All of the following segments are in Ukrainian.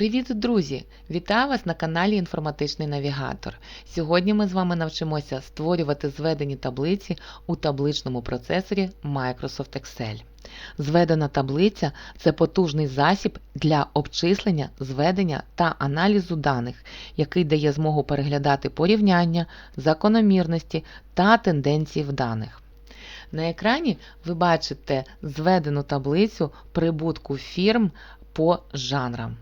Привіт, друзі! Вітаю вас на каналі Інформатичний Навігатор. Сьогодні ми з вами навчимося створювати зведені таблиці у табличному процесорі Microsoft Excel. Зведена таблиця це потужний засіб для обчислення, зведення та аналізу даних, який дає змогу переглядати порівняння, закономірності та тенденції в даних. На екрані ви бачите зведену таблицю прибутку фірм по жанрам.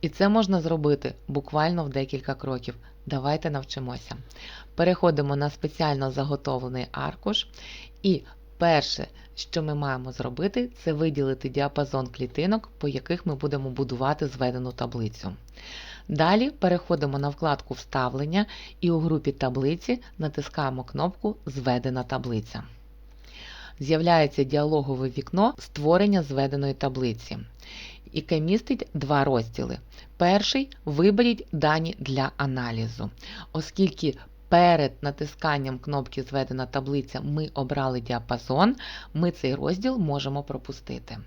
І це можна зробити буквально в декілька кроків. Давайте навчимося. Переходимо на спеціально заготовлений аркуш. І перше, що ми маємо зробити, це виділити діапазон клітинок, по яких ми будемо будувати зведену таблицю. Далі переходимо на вкладку Вставлення і у групі таблиці натискаємо кнопку Зведена таблиця. З'являється діалогове вікно створення зведеної таблиці яке містить два розділи. Перший виберіть дані для аналізу, оскільки перед натисканням кнопки Зведена таблиця ми обрали діапазон, ми цей розділ можемо пропустити.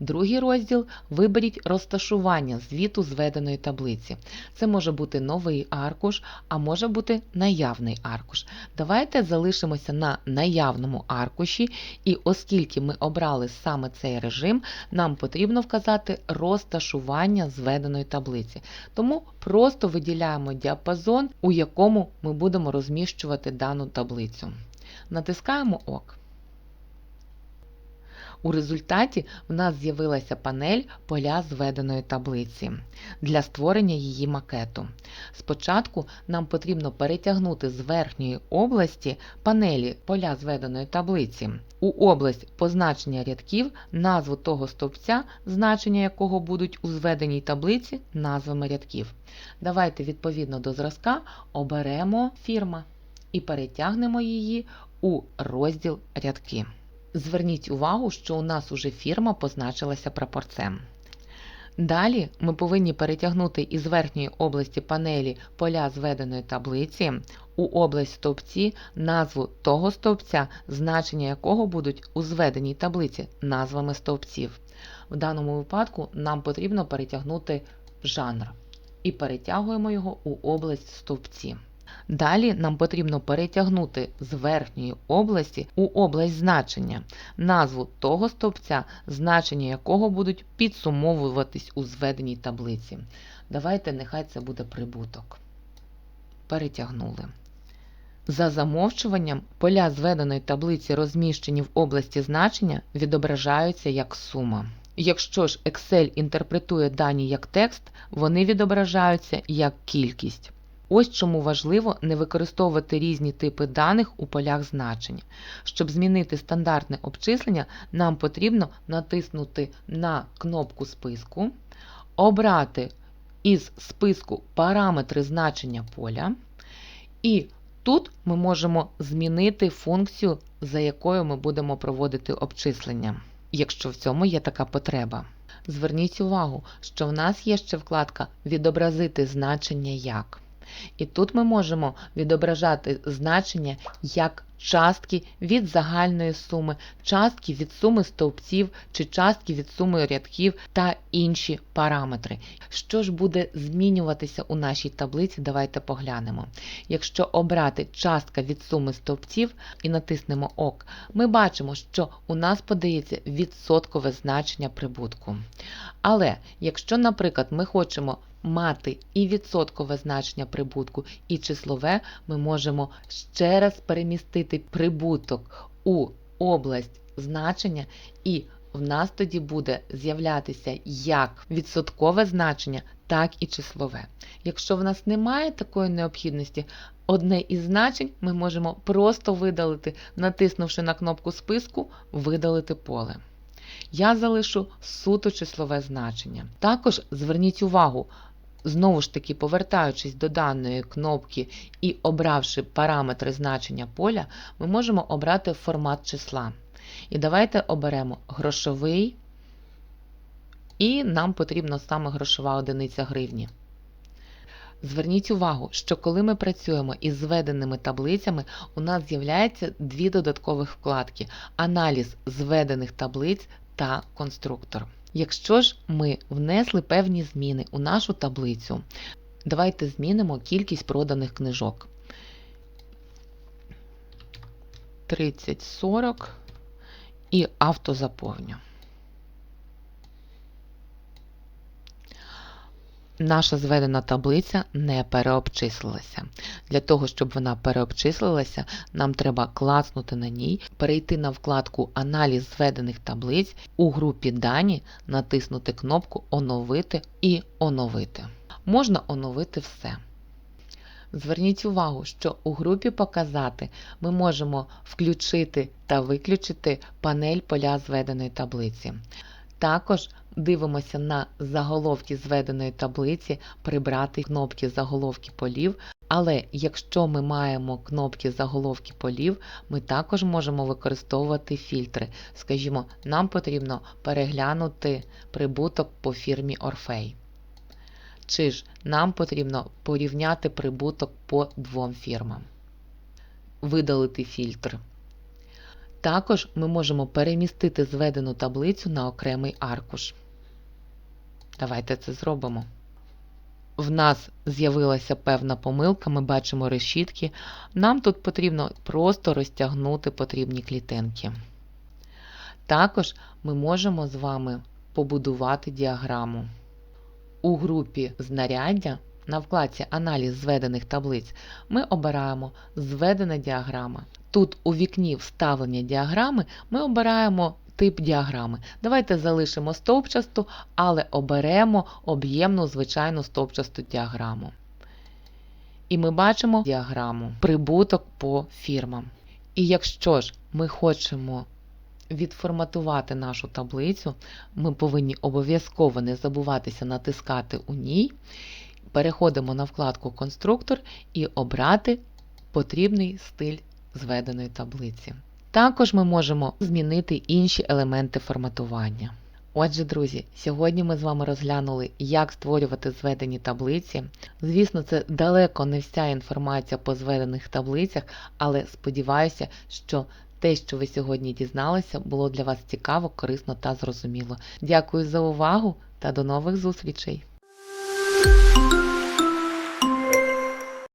Другий розділ виберіть розташування звіту зведеної таблиці. Це може бути новий аркуш, а може бути наявний аркуш. Давайте залишимося на наявному аркуші, і оскільки ми обрали саме цей режим, нам потрібно вказати розташування зведеної таблиці. Тому просто виділяємо діапазон, у якому ми будемо розміщувати дану таблицю. Натискаємо ОК. У результаті в нас з'явилася панель поля зведеної таблиці для створення її макету. Спочатку нам потрібно перетягнути з верхньої області панелі поля зведеної таблиці у область позначення рядків назву того стовпця, значення якого будуть у зведеній таблиці назвами рядків. Давайте відповідно до зразка оберемо фірма і перетягнемо її у розділ рядки. Зверніть увагу, що у нас уже фірма позначилася прапорцем. Далі ми повинні перетягнути із верхньої області панелі поля зведеної таблиці у область стовпці назву того стовпця, значення якого будуть у зведеній таблиці назвами стовпців. В даному випадку нам потрібно перетягнути жанр і перетягуємо його у область стовпці. Далі нам потрібно перетягнути з верхньої області у область значення назву того стовпця, значення якого будуть підсумовуватись у зведеній таблиці. Давайте, нехай це буде прибуток. Перетягнули. За замовчуванням, поля зведеної таблиці, розміщені в області значення, відображаються як сума. Якщо ж Excel інтерпретує дані як текст, вони відображаються як кількість. Ось чому важливо не використовувати різні типи даних у полях значень. Щоб змінити стандартне обчислення, нам потрібно натиснути на кнопку списку, обрати із списку параметри значення поля, і тут ми можемо змінити функцію, за якою ми будемо проводити обчислення, якщо в цьому є така потреба. Зверніть увагу, що в нас є ще вкладка Відобразити значення як. І тут ми можемо відображати значення як частки від загальної суми, частки від суми стовпців чи частки від суми рядків та інші параметри. Що ж буде змінюватися у нашій таблиці, давайте поглянемо. Якщо обрати частка від суми стовпців і натиснемо ОК, ми бачимо, що у нас подається відсоткове значення прибутку. Але якщо, наприклад, ми хочемо мати і відсоткове значення прибутку, і числове, ми можемо ще раз перемістити прибуток у область значення, і в нас тоді буде з'являтися як відсоткове значення, так і числове. Якщо в нас немає такої необхідності, одне із значень ми можемо просто видалити, натиснувши на кнопку списку Видалити поле. Я залишу суто числове значення. Також зверніть увагу, Знову ж таки, повертаючись до даної кнопки і обравши параметри значення поля, ми можемо обрати формат числа. І давайте оберемо грошовий, і нам потрібна саме грошова одиниця гривні. Зверніть увагу, що коли ми працюємо із зведеними таблицями, у нас з'являється дві додаткових вкладки: аналіз зведених таблиць та конструктор. Якщо ж ми внесли певні зміни у нашу таблицю, давайте змінимо кількість проданих книжок. 30-40 і автозаповню. Наша зведена таблиця не переобчислилася. Для того, щоб вона переобчислилася, нам треба клацнути на ній, перейти на вкладку Аналіз зведених таблиць у групі Дані, натиснути кнопку Оновити і оновити. Можна оновити все. Зверніть увагу, що у групі Показати ми можемо включити та виключити панель поля зведеної таблиці. Також дивимося на заголовки зведеної таблиці, прибрати кнопки заголовки полів. Але якщо ми маємо кнопки заголовки полів, ми також можемо використовувати фільтри. Скажімо, нам потрібно переглянути прибуток по фірмі Орфей. Чи ж нам потрібно порівняти прибуток по двом фірмам. Видалити фільтр. Також ми можемо перемістити зведену таблицю на окремий аркуш. Давайте це зробимо. В нас з'явилася певна помилка, ми бачимо решітки. Нам тут потрібно просто розтягнути потрібні клітинки. Також ми можемо з вами побудувати діаграму. У групі знаряддя на вкладці Аналіз зведених таблиць ми обираємо Зведена діаграма. Тут у вікні вставлення діаграми ми обираємо тип діаграми. Давайте залишимо стовпчасту, але оберемо об'ємну звичайну стовпчасту діаграму. І ми бачимо діаграму прибуток по фірмам. І якщо ж ми хочемо відформатувати нашу таблицю, ми повинні обов'язково не забуватися натискати у ній. Переходимо на вкладку Конструктор і обрати потрібний стиль зведеної таблиці. Також ми можемо змінити інші елементи форматування. Отже, друзі, сьогодні ми з вами розглянули, як створювати зведені таблиці. Звісно, це далеко не вся інформація по зведених таблицях, але сподіваюся, що те, що ви сьогодні дізналися, було для вас цікаво, корисно та зрозуміло. Дякую за увагу та до нових зустрічей!